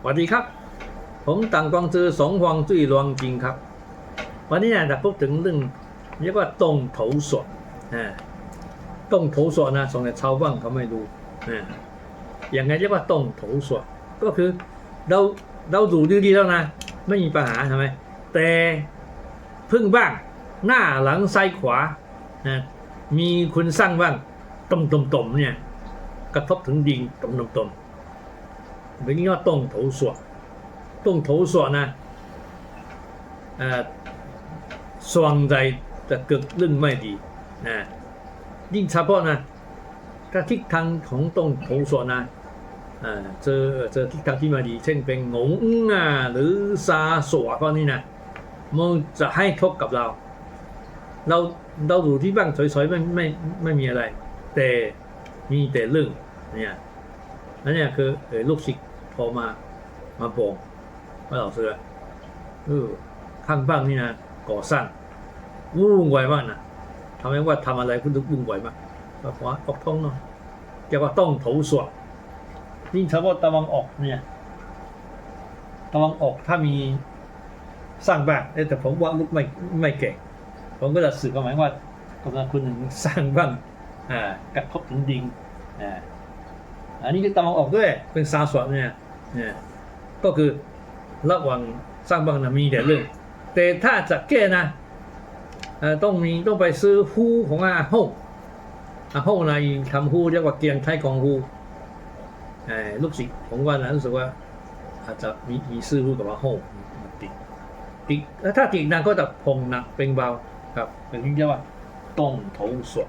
สวัสดีครับ ผมต่างกวางจือสงหวงจุ้ยรวงจริงครับ วันนี้เนี่ยจะพูดถึงเรื่องเรียกว่าตรงโถสวดอ่าตรงโถสวดนะส่วนใหญ่ชาวบ้านเขาไม่รู้อ่าอย่างไงเรียกว่าตรงโถสวดก็คือเราเราดูดีๆแล้วนะ ไม่มีปัญหาใช่ไหมแต่พึ่งบ้างหน้าหลังซ้ายขวานะมีคุณสร้างบ้างตมๆๆเนี่ยกระทบถึงดินตมๆ ๆเป็นว่าตรงโถสวดตรงโถสวดนะเอ่อส่วนใดจะเกิดเรื่องไม่ดีนะยิ่งเฉพาะนะถ้าทิศทางของตรงโถสวดนะเอ่อเจอเจอทิศทางที่ม่ดีเช่นเป็นงงอะหรือซาสวก็นี่นะมันจะให้ทบกับเรา เราเราดูที่บ้างสวยๆไม่ไม่ไม่มีอะไร แต่มีแต่เรื่องเนี่ยนั่นเนี่ยคือเออลูกศิษย์ โทรมามาบอกว่าเราเสือเออข้างบ้างนี่นะก่อสร้างวุ่นวายมากนะทำให้ว่าทำอะไรคุณทุกวุ่นวายมากก็ขอออกท้องหน่อยเกี่ยวกับต้องโถสวดยิ่งเฉพาะตะวันออกเนี่ยตะวันออกถ้ามีสร้างบ้านเอ้ยแต่ผมว่าลูกไม่ไม่เก่งผมก็จะสื่อความหมายว่ากำลังคุณหนึ่งสร้างบ้านอ่ากระทบถึงดินอ่าอันนี้ก็ตะวันออกด้วยเป็นซาสวดเนี่ยเนี่ย ก็คือระหว่างสร้างบ้านนะมีแต่เรื่อง แต่ถ้าจะแก้นะเอ่อต้องมีต้องไปซื้อฮู้ของอาโฮอาโฮนะทำฮู้เรียกว่าเกียงไทยกองฮู้เอ่อลูกศิษย์ผมว่านะรู้สึกว่า อาจจะมีมีซื้อฮู้กับอาโฮมาติดติดแล้วถ้าติดนะก็จะพงหนักเป็นเบาครับเป็นที่เรียกว่าต้องโถสวด